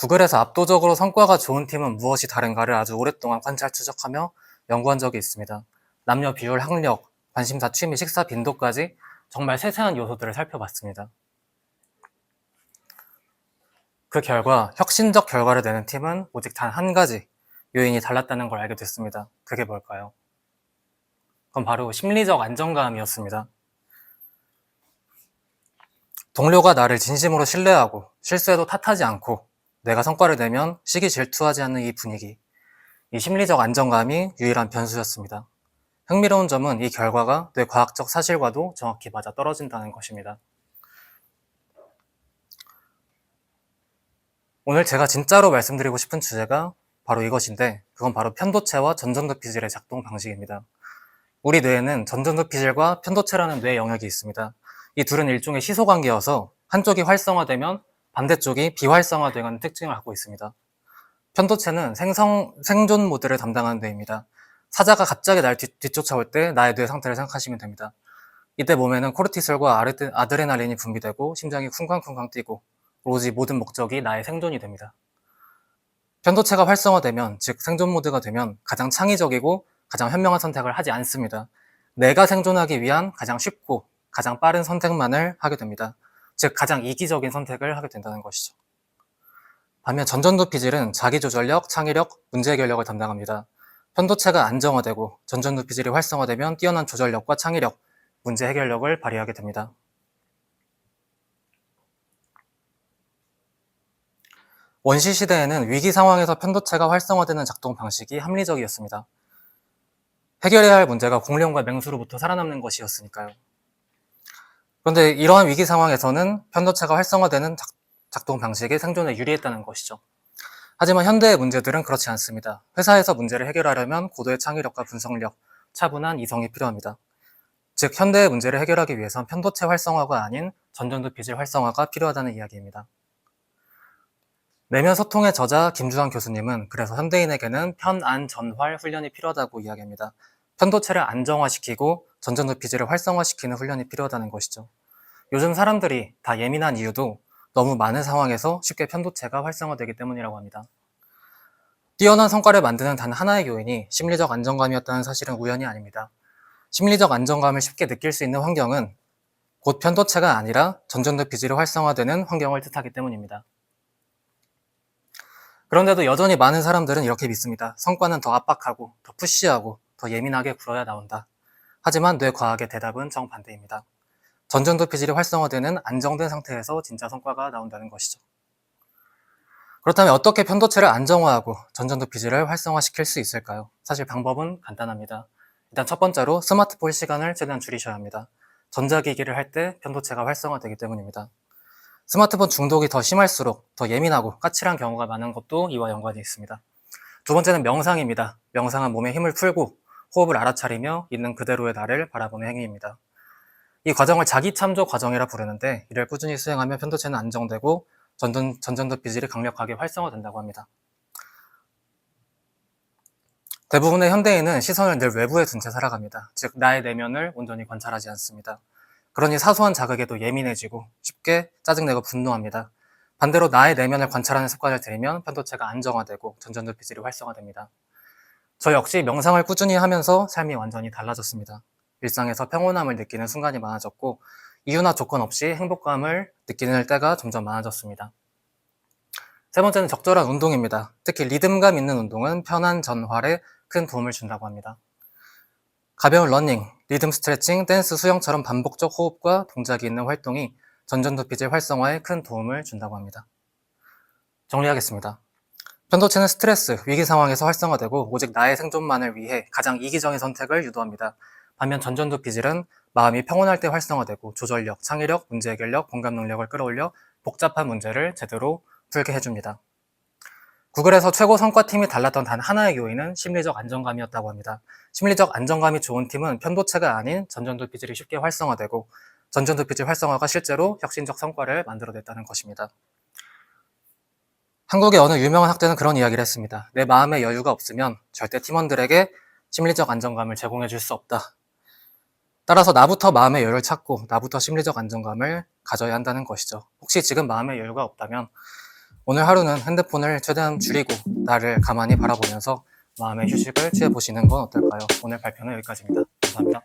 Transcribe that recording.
구글에서 압도적으로 성과가 좋은 팀은 무엇이 다른가를 아주 오랫동안 관찰 추적하며 연구한 적이 있습니다. 남녀 비율, 학력, 관심사, 취미, 식사 빈도까지 정말 세세한 요소들을 살펴봤습니다. 그 결과 혁신적 결과를 내는 팀은 오직 단 한 가지 요인이 달랐다는 걸 알게 됐습니다. 그게 뭘까요? 그건 바로 심리적 안정감이었습니다. 동료가 나를 진심으로 신뢰하고 실수해도 탓하지 않고 내가 성과를 내면 시기 질투하지 않는 이 분위기. 이 심리적 안정감이 유일한 변수였습니다. 흥미로운 점은 이 결과가 뇌 과학적 사실과도 정확히 맞아 떨어진다는 것입니다. 오늘 제가 진짜로 말씀드리고 싶은 주제가 바로 이것인데 그건 바로 편도체와 전전두 피질의 작동 방식입니다. 우리 뇌에는 전전두 피질과 편도체라는 뇌 영역이 있습니다. 이 둘은 일종의 시소 관계여서 한쪽이 활성화되면 반대쪽이 비활성화되는 특징을 갖고 있습니다. 편도체는 생성, 생존 모드를 담당하는 뇌입니다. 사자가 갑자기 날 뒤, 뒤쫓아올 때 나의 뇌 상태를 생각하시면 됩니다. 이때 몸에는 코르티솔과 아르데, 아드레날린이 분비되고 심장이 쿵쾅쿵쾅 뛰고 오로지 모든 목적이 나의 생존이 됩니다. 편도체가 활성화되면, 즉 생존 모드가 되면 가장 창의적이고 가장 현명한 선택을 하지 않습니다. 내가 생존하기 위한 가장 쉽고 가장 빠른 선택만을 하게 됩니다. 즉 가장 이기적인 선택을 하게 된다는 것이죠. 반면 전전두 피질은 자기조절력, 창의력, 문제 해결력을 담당합니다. 편도체가 안정화되고 전전두 피질이 활성화되면 뛰어난 조절력과 창의력, 문제 해결력을 발휘하게 됩니다. 원시 시대에는 위기 상황에서 편도체가 활성화되는 작동 방식이 합리적이었습니다. 해결해야 할 문제가 공룡과 맹수로부터 살아남는 것이었으니까요. 그런데 이러한 위기 상황에서는 편도체가 활성화되는 작, 동 방식이 생존에 유리했다는 것이죠. 하지만 현대의 문제들은 그렇지 않습니다. 회사에서 문제를 해결하려면 고도의 창의력과 분석력, 차분한 이성이 필요합니다. 즉, 현대의 문제를 해결하기 위해선 편도체 활성화가 아닌 전전두 피질 활성화가 필요하다는 이야기입니다. 내면 소통의 저자 김주환 교수님은 그래서 현대인에게는 편안전활 훈련이 필요하다고 이야기합니다. 편도체를 안정화시키고 전전두 피질을 활성화시키는 훈련이 필요하다는 것이죠. 요즘 사람들이 다 예민한 이유도 너무 많은 상황에서 쉽게 편도체가 활성화되기 때문이라고 합니다. 뛰어난 성과를 만드는 단 하나의 요인이 심리적 안정감이었다는 사실은 우연이 아닙니다. 심리적 안정감을 쉽게 느낄 수 있는 환경은 곧 편도체가 아니라 전전두 피질이 활성화되는 환경을 뜻하기 때문입니다. 그런데도 여전히 많은 사람들은 이렇게 믿습니다. 성과는 더 압박하고, 더 푸시하고, 더 예민하게 굴어야 나온다. 하지만 뇌과학의 대답은 정반대입니다. 전전두 피질이 활성화되는 안정된 상태에서 진짜 성과가 나온다는 것이죠. 그렇다면 어떻게 편도체를 안정화하고 전전두 피질을 활성화시킬 수 있을까요? 사실 방법은 간단합니다. 일단 첫 번째로 스마트폰 시간을 최대한 줄이셔야 합니다. 전자기기를 할 때 편도체가 활성화되기 때문입니다. 스마트폰 중독이 더 심할수록 더 예민하고 까칠한 경우가 많은 것도 이와 연관이 있습니다. 두 번째는 명상입니다. 명상은 몸에 힘을 풀고 호흡을 알아차리며 있는 그대로의 나를 바라보는 행위입니다. 이 과정을 자기 참조 과정이라 부르는데 이를 꾸준히 수행하면 편도체는 안정되고 전전, 전전두 피질이 강력하게 활성화된다고 합니다. 대부분의 현대인은 시선을 늘 외부에 둔 채 살아갑니다. 즉 나의 내면을 온전히 관찰하지 않습니다. 그러니 사소한 자극에도 예민해지고 쉽게 짜증내고 분노합니다. 반대로 나의 내면을 관찰하는 습관을 들이면 편도체가 안정화되고 전전두 피질이 활성화됩니다. 저 역시 명상을 꾸준히 하면서 삶이 완전히 달라졌습니다. 일상에서 평온함을 느끼는 순간이 많아졌고 이유나 조건 없이 행복감을 느끼는 때가 점점 많아졌습니다. 세 번째는 적절한 운동입니다. 특히 리듬감 있는 운동은 편한 전활에 큰 도움을 준다고 합니다. 가벼운 러닝, 리듬 스트레칭, 댄스, 수영처럼 반복적 호흡과 동작이 있는 활동이 전전두 피질 활성화에 큰 도움을 준다고 합니다. 정리하겠습니다. 편도체는 스트레스, 위기 상황에서 활성화되고 오직 나의 생존만을 위해 가장 이기적인 선택을 유도합니다. 반면 전전두 피질은 마음이 평온할 때 활성화되고 조절력, 창의력, 문제 해결력, 공감 능력을 끌어올려 복잡한 문제를 제대로 풀게 해줍니다. 구글에서 최고 성과팀이 달랐던 단 하나의 요인은 심리적 안정감이었다고 합니다. 심리적 안정감이 좋은 팀은 편도체가 아닌 전전두 피질이 쉽게 활성화되고 전전두 피질 활성화가 실제로 혁신적 성과를 만들어냈다는 것입니다. 한국의 어느 유명한 학자는 그런 이야기를 했습니다. 내 마음의 여유가 없으면 절대 팀원들에게 심리적 안정감을 제공해 줄 수 없다. 따라서 나부터 마음의 여유를 찾고 나부터 심리적 안정감을 가져야 한다는 것이죠. 혹시 지금 마음의 여유가 없다면 오늘 하루는 핸드폰을 최대한 줄이고 나를 가만히 바라보면서 마음의 휴식을 취해 보시는 건 어떨까요? 오늘 발표는 여기까지입니다. 감사합니다.